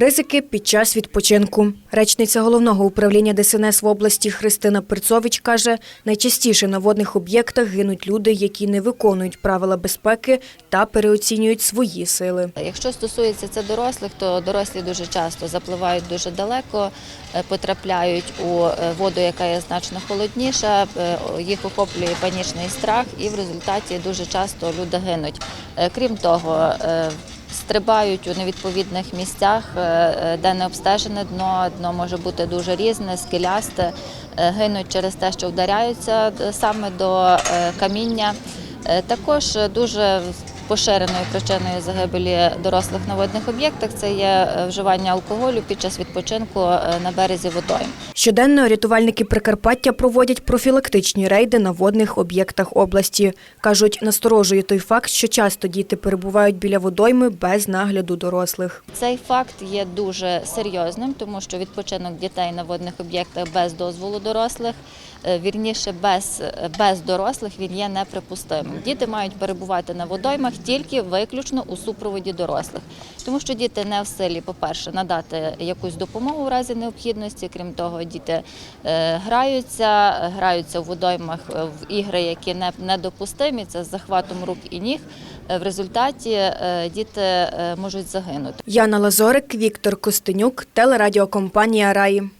Ризики під час відпочинку. Речниця головного управління ДСНС в області Христина Перцович каже, найчастіше на водних об'єктах гинуть люди, які не виконують правила безпеки та переоцінюють свої сили. Якщо стосується це дорослих, то дорослі дуже часто запливають дуже далеко, е, потрапляють у е, воду, яка є значно холодніша, е, їх охоплює панічний страх, і в результаті дуже часто люди гинуть. Крім того, Стрибають у невідповідних місцях, е, е, де не обстежене дно. Дно може бути дуже різне, скелясте, е, гинуть через те, що вдаряються саме до каміння. Також дуже поширеною причиною загибелі дорослих на водних об'єктах це є е, вживання алкоголю під час відпочинку е, на березі водойм. Щоденно рятувальники Прикарпаття проводять профілактичні рейди на водних об'єктах області. Кажуть, насторожує той факт, що часто діти перебувають біля водойми без нагляду дорослих. Цей факт є дуже серйозним, тому що відпочинок дітей на водних об'єктах без дозволу дорослих, е, вірніше без, без дорослих, він є неприпустимим. Діти мають перебувати на водоймах тільки виключно у супроводі дорослих, тому що діти не в силі, по-перше, надати якусь допомогу в разі необхідності. Крім того, діти е, граються, граються в водоймах е, в ігри, які не, недопустимі, це з захватом рук і ніг. Е, В результаті діти можуть загинути. Яна Лазорик, Віктор Костенюк, телерадіокомпанія Раї.